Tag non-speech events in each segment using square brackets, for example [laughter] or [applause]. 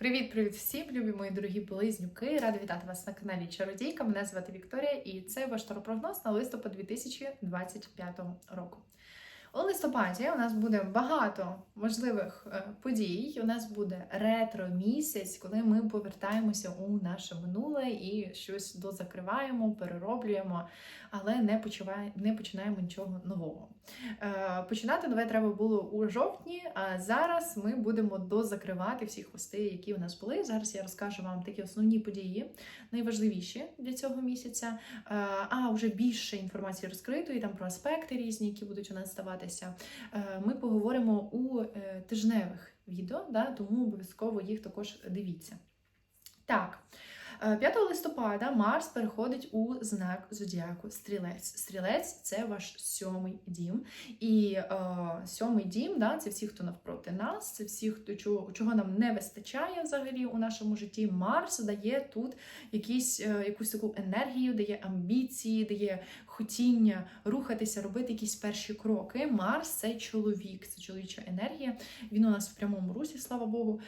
Привіт-привіт всім, любі мої дорогі близнюки! Рада вітати вас на каналі Чародійка. Мене звати Вікторія, і це ваш таропрогноз на листопад 2025 року. У листопаді у нас буде багато важливих е, подій. У нас буде ретро місяць, коли ми повертаємося у наше минуле і щось дозакриваємо, перероблюємо, але не почуває- не починаємо нічого нового. Е, Починати нове треба було у жовтні, а зараз ми будемо дозакривати всі хвости, які у нас були. Зараз я розкажу вам такі основні події, найважливіші для цього місяця. Е, А вже більше інформації розкритої там про аспекти різні, які будуть у нас ставатися. Е, Ми поговоримо у е, тижневих відео, да, тому обов'язково їх також дивіться. Так. е, 5 листопада Марс переходить у знак зодіаку Стрілець. Стрілець це ваш сьомий дім. І е, сьомий дім, да, це всі, хто навпроти нас, це всі, хто чого, чого нам не вистачає взагалі у нашому житті. Марс дає тут якісь, е, якусь таку енергію, дає амбіції, дає хотіння рухатися, робити якісь перші кроки. Марс це чоловік, це чоловіча енергія. Він у нас в прямому русі, слава Богу.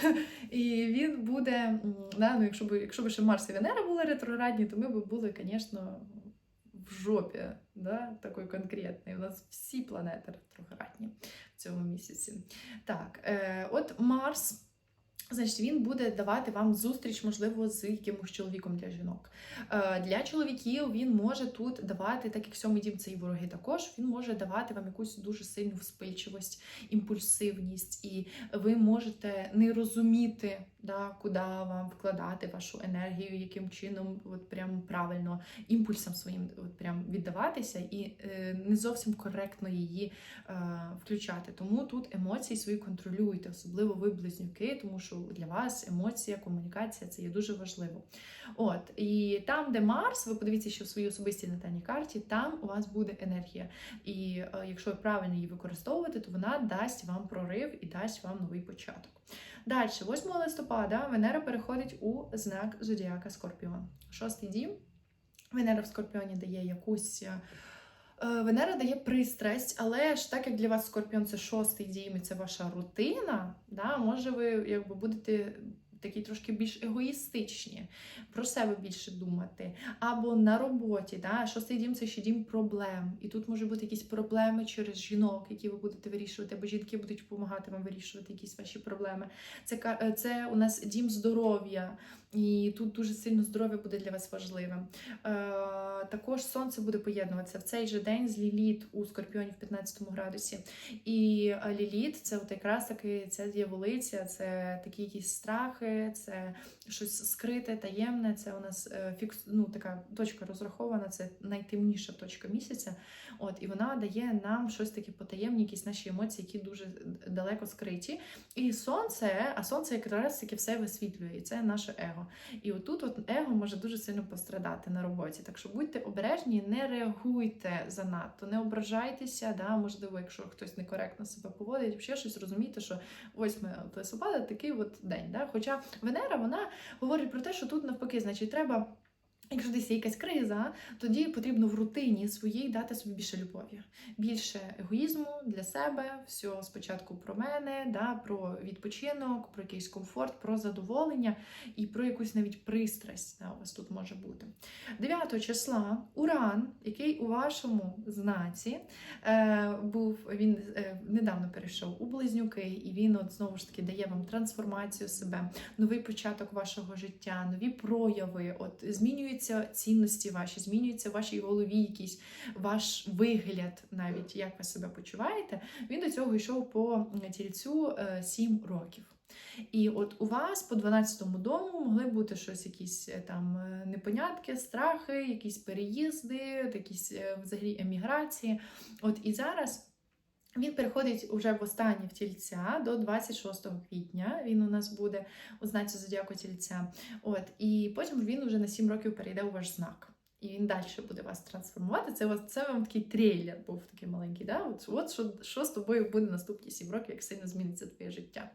[laughs] І він буде, да, ну, якщо б, якщо б ще Марс і Венера були ретроградні, то ми б були, звісно, в жопі, да, такої конкретної. У нас всі планети ретроградні в цьому місяці. Так, е, от Марс. Значить, він буде давати вам зустріч, можливо, з якимось чоловіком для жінок. Е, Для чоловіків він може тут давати, так як сьомий дім це і вороги також, він може давати вам якусь дуже сильну вспильчивость, імпульсивність, і ви можете не розуміти, да, куди вам вкладати вашу енергію, яким чином от прям правильно імпульсам своїм от прям віддаватися і е, не зовсім коректно її е, включати. Тому тут емоції свої контролюйте, особливо ви близнюки, тому що для вас емоція, комунікація це є дуже важливо. От і там, де Марс, ви подивіться, що в своїй особистій натальній карті, там у вас буде енергія. І е, якщо ви правильно її використовуєте, то вона дасть вам прорив і дасть вам новий початок. Далі, 8 листопада, Венера переходить у знак Зодіака Скорпіон. Шостий дім. Венера в Скорпіоні дає якусь. е, е, Венера дає пристрасть, але ж так як для вас Скорпіон це шостий дім і це ваша рутина, да, може ви якби будете такі трошки більш егоїстичні, про себе більше думати. Або на роботі, да, шостий дім це ще дім проблем. І тут може бути якісь проблеми через жінок, які ви будете вирішувати, або жінки будуть допомагати вам вирішувати якісь ваші проблеми. Це, е, це у нас дім здоров'я, і тут дуже сильно здоров'я буде для вас важливим. Е, також сонце буде поєднуватися в цей же день з Ліліт у Скорпіоні в 15 градусі. І е, Ліліт це от якраз таки ця дьяволиця, це такі якісь страхи, це щось скрите, таємне. Це у нас е, фікс, ну, така точка розрахована, це найтемніша точка місяця. От, і вона дає нам щось таке потаємні, якісь наші емоції, які дуже далеко скриті. І сонце, а сонце якраз таки все висвітлює, і це наше его. І отут от его може дуже сильно пострадати на роботі. Так що будьте обережні, не реагуйте занадто, не ображайтеся. Да? Можливо, якщо хтось некоректно себе поводить, ще щось розумійте, що 8 листопада такий от день. Да? Хоча Венера вона говорить про те, що тут навпаки, значить, треба. Якщо десь є якась криза, тоді потрібно в рутині своїй дати собі більше любові, більше егоїзму для себе, все спочатку про мене, да, про відпочинок, про якийсь комфорт, про задоволення і про якусь навіть пристрасть да, у вас тут може бути. 9 числа Уран, який у вашому знаці е, був, він е, недавно перейшов у близнюки, і він от знову ж таки дає вам трансформацію себе, новий початок вашого життя, нові прояви. От змінюються цінності ваші, змінюється в вашій голові якийсь ваш вигляд, навіть як ви себе почуваєте. Він до цього йшов по тільцю 7 років. І от у вас по 12-му дому могли бути щось, якісь е, там е, непонятки, страхи, якісь переїзди, якісь е, взагалі еміграції. От і зараз. Він переходить уже в останнє в тільця до 26 квітня. Він у нас буде у знаці зодіаку тільця. От і потім він уже на 7 років перейде у ваш знак. І він далі буде вас трансформувати. Це, це вам такий трейлер був такий маленький. Да? От, от що, що з тобою буде наступні 7 років, як сильно зміниться твоє життя.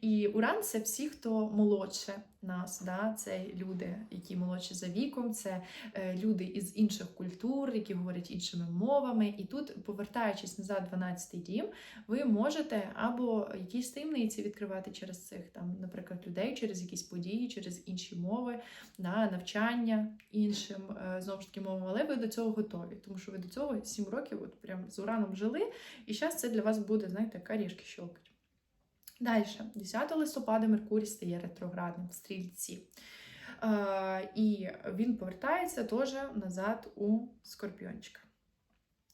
І Уран це всі, хто молодше нас. Да? Це люди, які молодші за віком, це е, люди із інших культур, які говорять іншими мовами. І тут, повертаючись назад, 12-й дім, ви можете або якісь таємниці відкривати через цих, там, наприклад, людей, через якісь події, через інші мови, да, навчання іншим е, знову ж таки мовам, але ви до цього готові, тому що ви до цього 7 років от прям з ураном жили, і зараз це для вас буде, знаєте, карішки щелкать. Далі, 10 листопада Меркурій стає ретроградним в стрільці. Е, і він повертається теж назад у скорпіончика.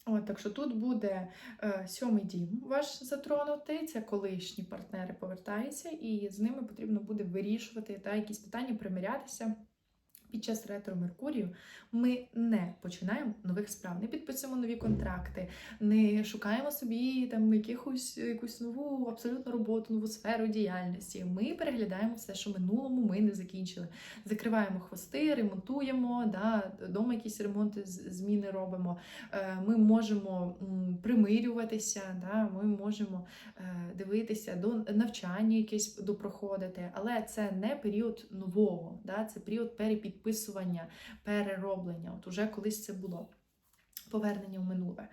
От, так що тут буде е, сьомий дім ваш затронутий, це колишні партнери повертаються, і з ними потрібно буде вирішувати та, якісь питання, примирятися. Під час ретро Меркурію ми не починаємо нових справ, не підписуємо нові контракти, не шукаємо собі там якихось якусь нову абсолютно роботу, нову сферу діяльності. Ми переглядаємо все, що минулому ми не закінчили. Закриваємо хвости, ремонтуємо, да, дома якісь ремонти, зміни робимо. Е, Ми можемо примирюватися, да, ми можемо е, дивитися до навчання якесь допроходити, але це не період нового, да, це період перепідписування, перероблення. От уже колись це було повернення в минуле.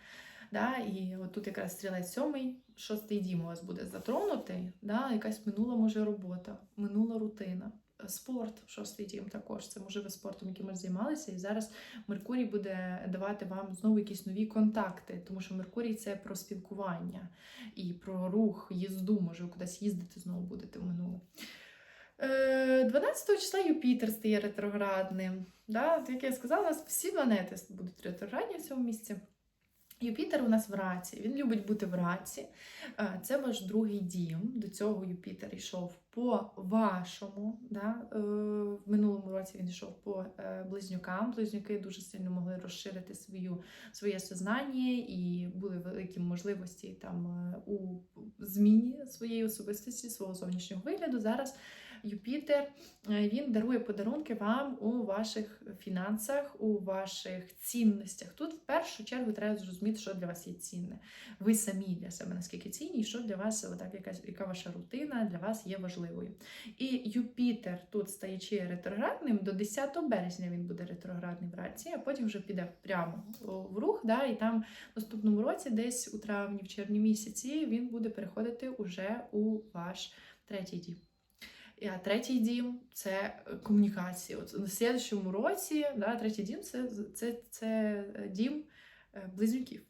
Да, і от тут якраз стрілець сьомий, шостий дім у вас буде затронутий, да, якась минула може робота, минула рутина. Спорт, шостий дім також. Це може ви спортом якимось займалися, і зараз Меркурій буде давати вам знову якісь нові контакти, тому що Меркурій це про спілкування і про рух, їзду, може ви кудись їздити знову будете в минуле. Е, 12 числа Юпітер стає ретроградним. Да? Як я сказала, у нас всі планети будуть ретроградні в цьому місці. Юпітер у нас в раці, він любить бути в раці. Е, Це ваш другий дім. До цього Юпітер йшов по вашому. Да? е, В минулому році він йшов по е, близнюкам. Близнюки дуже сильно могли розширити свою, своє сознання і були великі можливості там е, у зміні своєї особистості, свого зовнішнього вигляду. Зараз Юпітер е, він дарує подарунки вам у ваших фінансах, у ваших цінностях. Тут в першу чергу треба зрозуміти, що для вас є цінне. Ви самі для себе наскільки цінні, і що для вас отак, якась, яка ваша рутина для вас є важливою. І Юпітер тут стаючи ретроградним, до 10 березня він буде ретроградний в раці, а потім вже піде прямо в рух. Да, і там в наступному році, десь у травні, в червні місяці, він буде переходити уже у ваш третій дім. А третій дім це е, комунікація. От на слідчому році, да, третій дім це, це, це е, дім е, близнюків.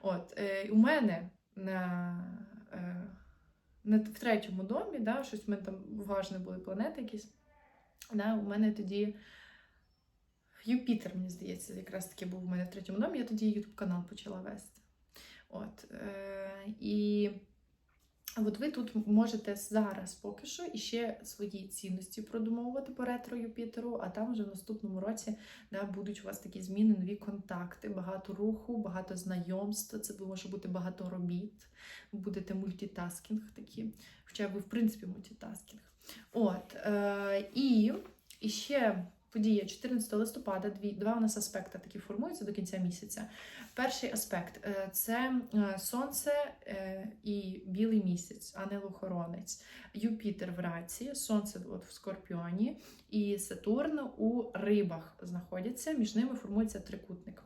От, у мене на, на, в третьому домі, да, щось в мене там важне були планети якісь. Да, у мене тоді Юпітер, мені здається, якраз таки був у мене в третьому домі, я тоді Ютуб канал почала вести. От, е, і От ви тут можете зараз поки що іще свої цінності продумовувати по ретро Юпітеру, а там вже в наступному році да, будуть у вас такі зміни, нові контакти, багато руху, багато знайомств. Це може бути багато робіт, будете мультитаскінг такі, хоча ви, в принципі, мультитаскінг. От, е, і, ще подія 14 листопада, дві, два у нас аспекти такі формуються до кінця місяця. Перший аспект е, це е, сонце е, і білий місяць, ангел-охоронець, Юпітер в раці, сонце от в скорпіоні і Сатурн у рибах знаходяться, між ними формується трикутник.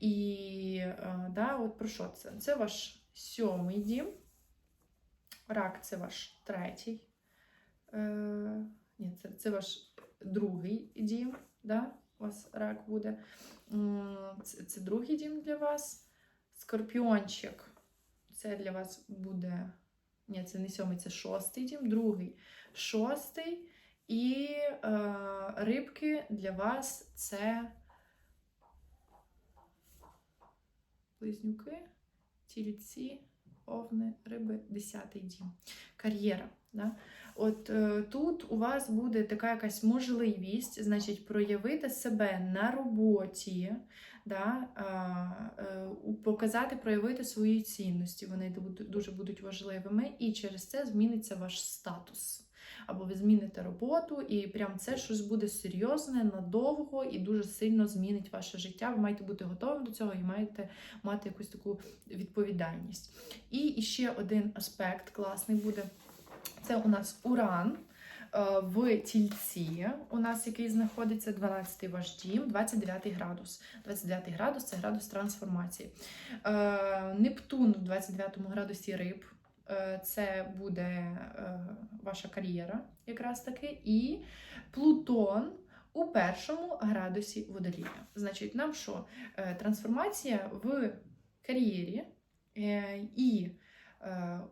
І да, от про що це? Це ваш сьомий дім, рак це ваш третій. Ні, це, це ваш другий дім. Да? У вас рак буде. Це, це другий дім для вас. Скорпіончик. Це для вас буде. Ні, це не сьомий, це шостий дім, другий, шостий. І е, рибки для вас це близнюки, тільці, овни, риби, десятий дім. Кар'єра. Да? От е, тут у вас буде така якась можливість, значить, проявити себе на роботі, да? е, показати, проявити свої цінності. Вони дуже будуть важливими, і через це зміниться ваш статус. або ви зміните роботу, і прям це щось буде серйозне, надовго і дуже сильно змінить ваше життя. Ви маєте бути готовим до цього і маєте мати якусь таку відповідальність. І ще один аспект класний буде. Це у нас уран е, в тільці, у нас який знаходиться 12-й ваш дім, 29 градус. 29 градус це градус трансформації. Е, Нептун в 29 градусі риб. Е, Це буде ваша кар'єра, якраз таки, і Плутон у першому градусі водолія. Значить, нам що? Трансформація в кар'єрі і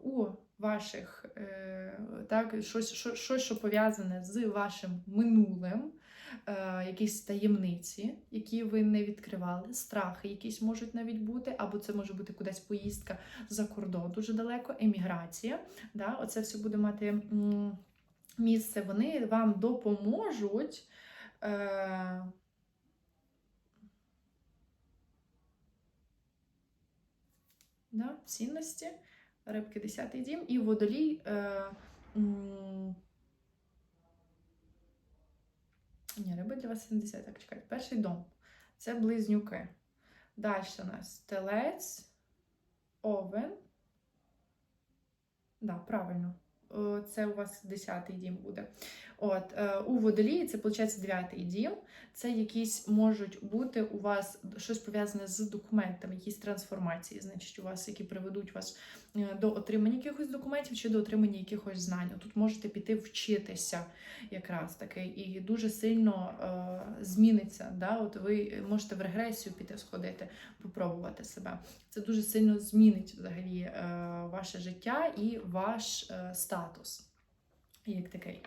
у ваших е, так, щось, що, щось, що пов'язане з вашим минулим, е, якісь таємниці, які ви не відкривали, страхи якісь можуть навіть бути, або це може бути кудись поїздка за кордон дуже далеко, еміграція. Да, Оце все буде мати місце. Вони вам допоможуть. Е, да, цінності, рибки 10 дім, і водолій. Е, м, ні, риби для вас 70, так чекайте. Перший дом. Це близнюки. Далі у нас телець, овен. Да, правильно. Це у вас 10-й дім буде. От, е, у водолії це, виходить, 9-й дім. Це якісь можуть бути у вас щось пов'язане з документами, якісь трансформації, значить, у вас, які приведуть вас е, до отримання якихось документів чи до отримання якихось знань. Тут можете піти вчитися якраз таки, і дуже сильно е, зміниться. Да? От ви можете в регресію піти сходити, попробувати себе. Це дуже сильно змінить взагалі е, ваше життя і ваш е, статус. Як такий.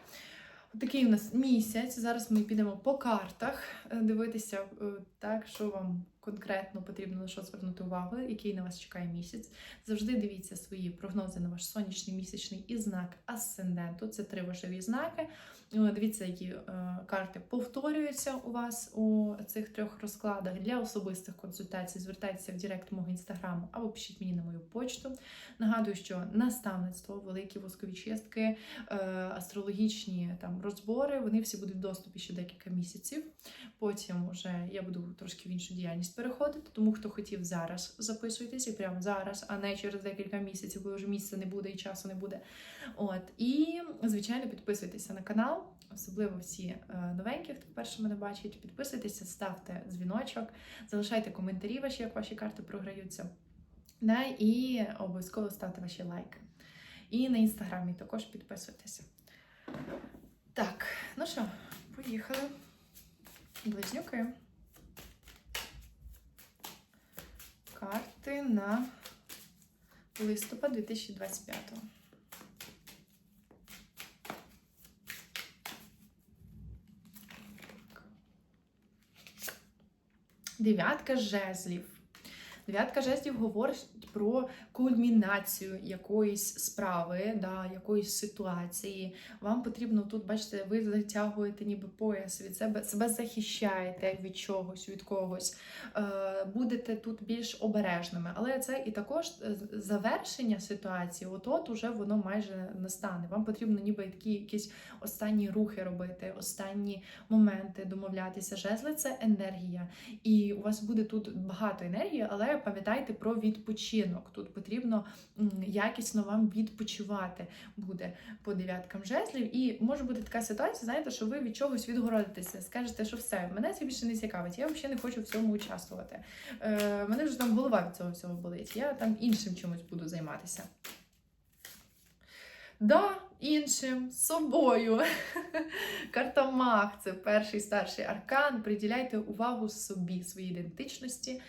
Такий у нас місяць. Зараз ми підемо по картах е, дивитися, е, так, що вам конкретно потрібно на що звернути увагу, який на вас чекає місяць. Завжди дивіться свої прогнози на ваш сонячний місячний і знак асценденту. Це три важливі знаки. Е, Дивіться, які е, карти повторюються у вас у цих трьох розкладах. Для особистих консультацій звертайтеся в Директ мого інстаграму або пишіть мені на мою почту. Нагадую, що наставництво, великі воскові чистки, е, астрологічні там розбори, вони всі будуть в доступі ще декілька місяців. Потім вже я буду трошки в іншу діяльність переходити. Тому хто хотів зараз записуйтесь і прямо зараз, а не через декілька місяців, коли вже місця не буде і часу не буде. От і звичайно підписуйтеся на канал, особливо всі е, новенькі, хто вперше мене бачить. Підписуйтеся, ставте дзвіночок, залишайте коментарі ваші, як ваші карти програються. Да, і обов'язково ставте ваші лайки. І на інстаграмі також підписуйтеся. Так, ну що, поїхали. Близнюки. Карти на листопад 2025. Дев'ятка жезлів. Дев'ятка жезлів говорить про кульмінацію якоїсь справи, да, якоїсь ситуації. Вам потрібно тут, бачите, ви затягуєте ніби пояс від себе, себе захищаєте від чогось, від когось. Е, Будете тут більш обережними. Але це і також е, завершення ситуації, от-от уже воно майже настане. Вам потрібно ніби такі якісь останні рухи робити, останні моменти домовлятися. Жезли це енергія. І у вас буде тут багато енергії, але пам'ятайте про відпочинок. Тут потрібно якісно вам відпочивати буде по дев'яткам жезлів. І може бути така ситуація, знаєте, що ви від чогось відгородитеся, скажете, що все, мене це більше не цікавить, я взагалі не хочу в цьому участвувати. Е, мене вже там голова від цього всього болить, я там іншим чимось буду займатися. Да, іншим собою. [laughs] Карта Маг це перший старший аркан. Приділяйте увагу собі, своїй ідентичності,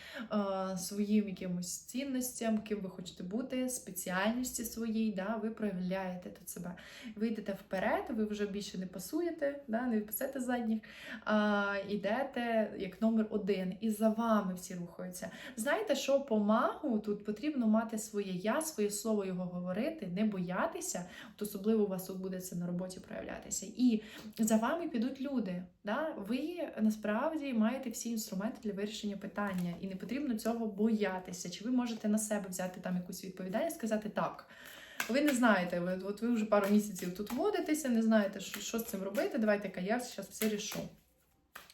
е, своїм якимось цінностям, ким ви хочете бути, спеціальності своїй. Да, ви проявляєте тут себе. Ви йдете вперед, ви вже більше не пасуєте, да, не пасете задніх, а йдете як номер один, і за вами всі рухаються. Знаєте, що по магу тут потрібно мати своє я, своє слово його говорити, не боятися, от особливо у вас буде це на роботі проявлятися. І за вами підуть люди. Да? Ви насправді маєте всі інструменти для вирішення питання, і не потрібно цього боятися. Чи ви можете на себе взяти там якусь відповідальність, сказати так. ви не знаєте, ви, от ви вже пару місяців тут водитеся, не знаєте, що, що з цим робити. Давайте-ка я зараз все рішу.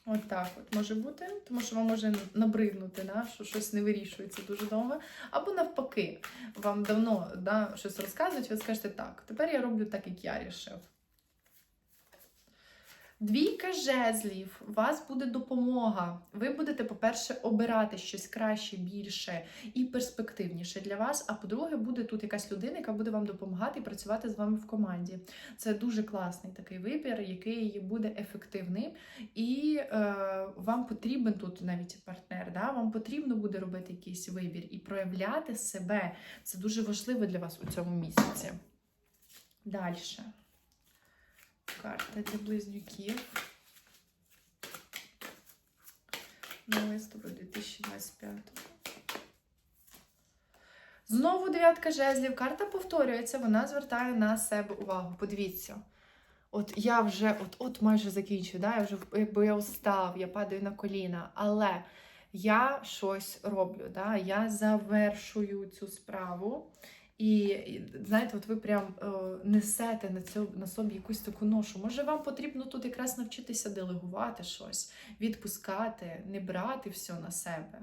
От так от може бути, тому що вам може набриднути, да, що щось не вирішується дуже довго. Або навпаки, вам давно да, щось розказують, ви скажете так, тепер я роблю так, як я рішив. Двійка жезлів, у вас буде допомога. Ви будете, по-перше, обирати щось краще, більше і перспективніше для вас. А по-друге, буде тут якась людина, яка буде вам допомагати і працювати з вами в команді. Це дуже класний такий вибір, який буде ефективний. І е, вам потрібен тут навіть партнер. Да? Вам потрібно буде робити якийсь вибір і проявляти себе. Це дуже важливо для вас у цьому місяці. Далі. Карта для близнюків. На листопад 2025. Знову дев'ятка жезлів. Карта повторюється, вона звертає на себе увагу. Подивіться. От я вже от от майже закінчую, да? я вже якби я устав, я падаю на коліна, але я щось роблю. Да? Я завершую цю справу. І, знаєте, от ви прям е, несете на цю на собі якусь таку ношу. Може, вам потрібно тут якраз навчитися делегувати щось, відпускати, не брати все на себе,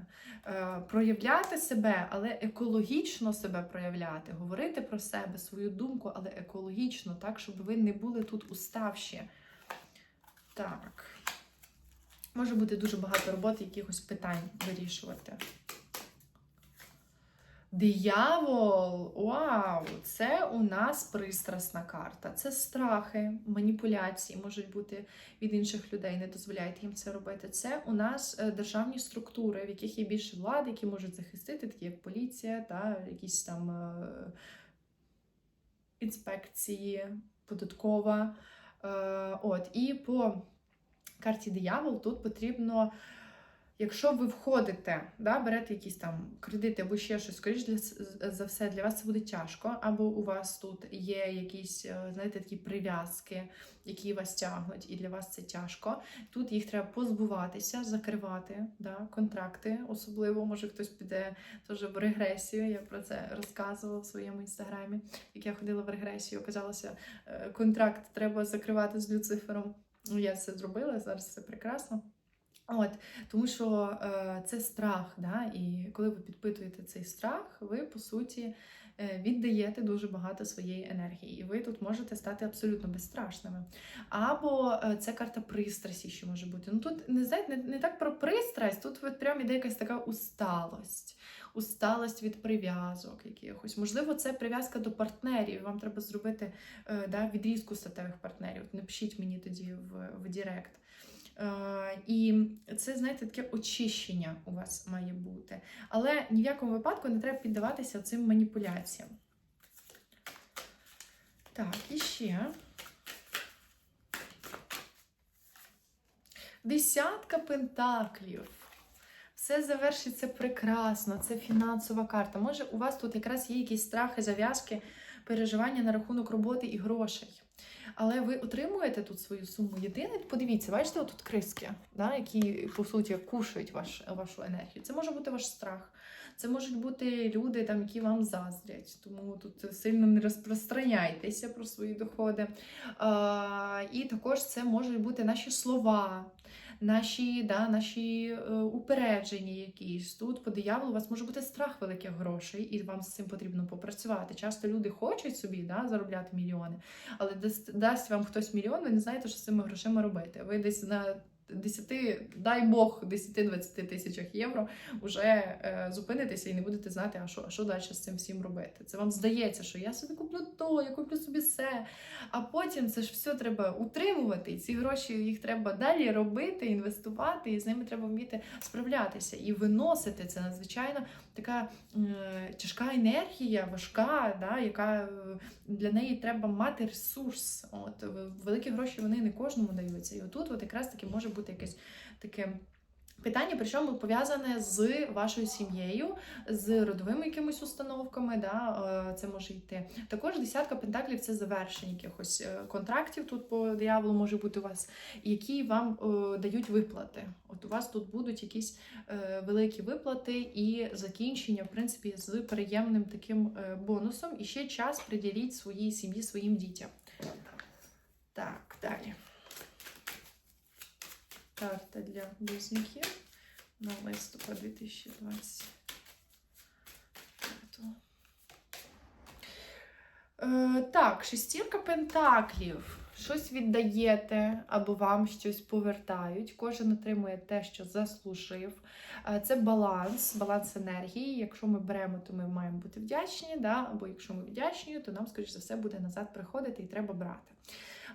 е, проявляти себе, але екологічно себе проявляти, говорити про себе, свою думку, але екологічно, так, щоб ви не були тут уставші. Так. Може бути дуже багато роботи, якихось питань вирішувати. Диявол, вау! Це у нас пристрасна карта. Це страхи, маніпуляції можуть бути від інших людей, не дозволяйте їм це робити. Це у нас е, державні структури, в яких є більше влади, які можуть захистити, такі як поліція, та якісь там е, інспекції, податкова. Е, от, І по карті диявол тут потрібно. Якщо ви входите, да, берете якісь там кредити або ще щось, скоріш для, за все, для вас це буде тяжко, або у вас тут є якісь, е, знаєте, такі прив'язки, які вас тягнуть, і для вас це тяжко. Тут їх треба позбуватися, закривати да, контракти, особливо, може хтось піде теж в регресію. Я про це розказувала в своєму інстаграмі. Як я ходила в регресію, оказалося, е, контракт треба закривати з Люцифером. Ну, я це зробила, зараз все прекрасно. От, Тому що е, це страх, да? і коли ви підпитуєте цей страх, ви по суті е, віддаєте дуже багато своєї енергії, і ви тут можете стати абсолютно безстрашними. Або е, це карта пристрасті, що може бути. Ну тут не знаєте, не, не так про пристрасть, тут от прям іде якась така усталость. Усталость від прив'язок якихось. Можливо, це прив'язка до партнерів. Вам треба зробити е, да, відрізку статевих партнерів. Напишіть мені тоді в, в Директ. Е, і це, знаєте, таке очищення у вас має бути. Але ні в якому випадку не треба піддаватися цим маніпуляціям. Так, і ще. Десятка пентаклів. Все завершиться прекрасно, це фінансова карта. Може, у вас тут якраз є якісь страхи, зав'язки, переживання на рахунок роботи і грошей але ви отримуєте тут свою суму єдине. Подивіться, бачите, тут криски, да, які, по суті, кушають ваш, вашу енергію. Це може бути ваш страх. Це можуть бути люди, там, які вам заздрять, тому тут сильно не розпространяйтеся про свої доходи. А, І також це можуть бути наші слова, наші да, наші е, упередження якісь. Тут по дияволу у вас може бути страх великих грошей, і вам з цим потрібно попрацювати. Часто люди хочуть собі да, заробляти мільйони, але дасть вам хтось мільйон, ви не знаєте, що з цими грошима робити. Ви десь на 10, дай Бог, 10-20 тисячах євро вже е, зупинитеся і не будете знати, а що а що далі з цим всім робити. Це вам здається, що я собі куплю то, я куплю собі все. А потім це ж все треба утримувати. І ці гроші їх треба далі робити, інвестувати, і з ними треба вміти справлятися і виносити. Це надзвичайно така е, тяжка енергія, важка, да, яка е, для неї треба мати ресурс. От Великі гроші вони не кожному даються. І отут от якраз таки може бути якесь таке Питання, причому пов'язане з вашою сім'єю, з родовими якимись установками, да, е, це може йти. Також десятка пентаклів це завершення якихось е, контрактів. Тут по дияволу може бути у вас, які вам е, дають виплати. От у вас тут будуть якісь великі виплати і закінчення, в принципі, з приємним таким бонусом. І ще час приділіть своїй сім'ї, своїм дітям. Так, далі. Карта для близнюків на листопад 2025. Е, так, шестірка пентаклів. Щось віддаєте або вам щось повертають. Кожен отримує те, що заслужив. Е, Це баланс, баланс енергії. Якщо ми беремо, то ми маємо бути вдячні. Да? Або якщо ми вдячні, то нам, скоріш за все, буде назад приходити і треба брати.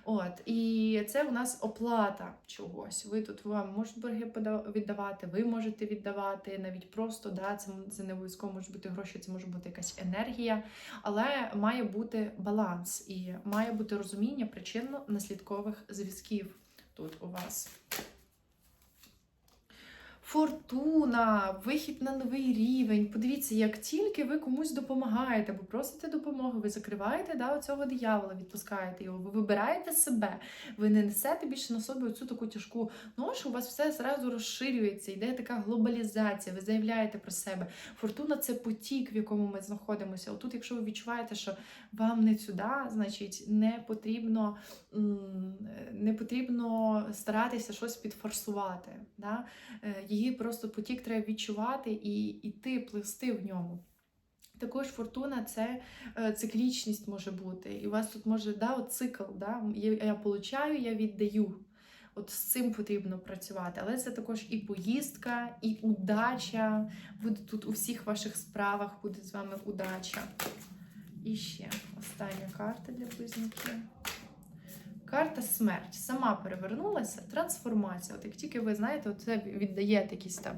От, і це у нас оплата чогось. Ви тут вам можуть борги віддавати, ви можете віддавати навіть просто, да, це, це не обов'язково можуть бути гроші, це може бути якась енергія, але має бути баланс і має бути розуміння причинно-наслідкових зв'язків тут у вас. Фортуна, вихід на новий рівень. Подивіться, як тільки ви комусь допомагаєте, або просите допомоги, ви закриваєте да, цього диявола, відпускаєте його, ви вибираєте себе, ви не несете більше на собі оцю таку тяжку ношу, у вас все зразу розширюється, йде така глобалізація, ви заявляєте про себе. Фортуна це потік, в якому ми знаходимося. Отут, якщо ви відчуваєте, що вам не сюди, значить не потрібно, не потрібно старатися щось підфорсувати. Да? Її просто потік треба відчувати і йти, плисти в ньому. Також фортуна це е, циклічність може бути. І у вас тут може да, от цикл. Да? Я, я получаю, я віддаю. От з цим потрібно працювати. Але це також і поїздка, і удача. Буде тут у всіх ваших справах буде з вами удача. І ще остання карта для близнюків. Карта смерть сама перевернулася, трансформація. От як тільки ви знаєте, це віддаєте якісь там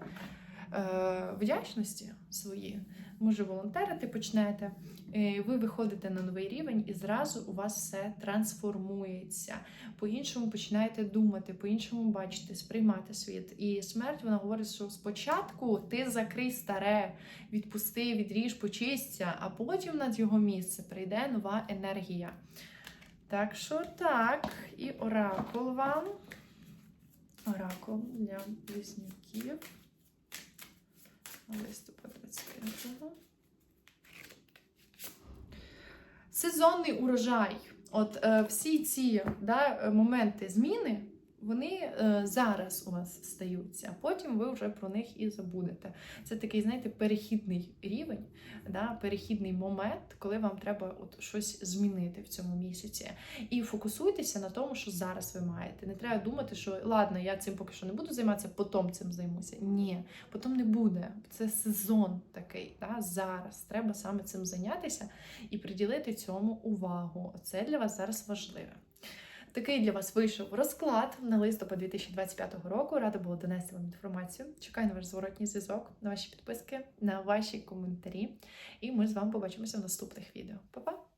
е, вдячності свої, може волонтерити почнете, е, ви виходите на новий рівень і зразу у вас все трансформується. По-іншому починаєте думати, по-іншому бачити, сприймати світ. І смерть вона говорить, що спочатку ти закрий старе, відпусти, відріж, почисться, а потім над його місце прийде нова енергія. Так що так, і оракул вам. Оракул для близнюків. Листопад 25-го. Сезонний урожай. От е, всі ці да, моменти зміни, вони е, зараз у вас стаються, а потім ви вже про них і забудете. Це такий, знаєте, перехідний рівень, да, перехідний момент, коли вам треба от щось змінити в цьому місяці. І фокусуйтеся на тому, що зараз ви маєте. Не треба думати, що ладно, я цим поки що не буду займатися, потім цим займуся. Ні, потім не буде. Це сезон такий. Да, зараз треба саме цим зайнятися і приділити цьому увагу. Це для вас зараз важливе. Такий для вас вийшов розклад на листопад 2025 року. Рада була донести вам інформацію. Чекаю на ваш зворотній зв'язок, на ваші підписки, на ваші коментарі. І ми з вами побачимося в наступних відео. Па-па!